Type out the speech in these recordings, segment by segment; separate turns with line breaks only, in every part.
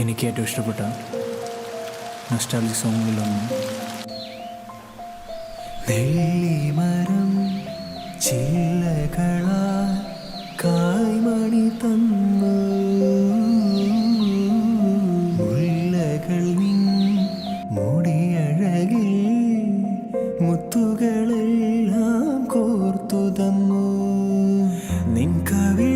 എനിക്ക് ഏറ്റവും ഇഷ്ടപ്പെട്ട നഷ്ടാലി സോങ്ങുകളിലൊന്ന് നെല്ലിമരം ചില്ലകളാ കായ്മണി തന്നു. മുല്ലകൾ നിൻ മുടിയഴകിൽ മുത്തുകളെല്ലാം കോർത്തു തന്നു. നിൻ കവിളിൽ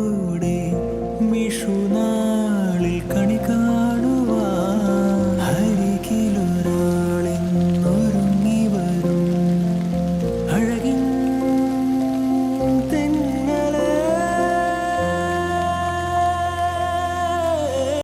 个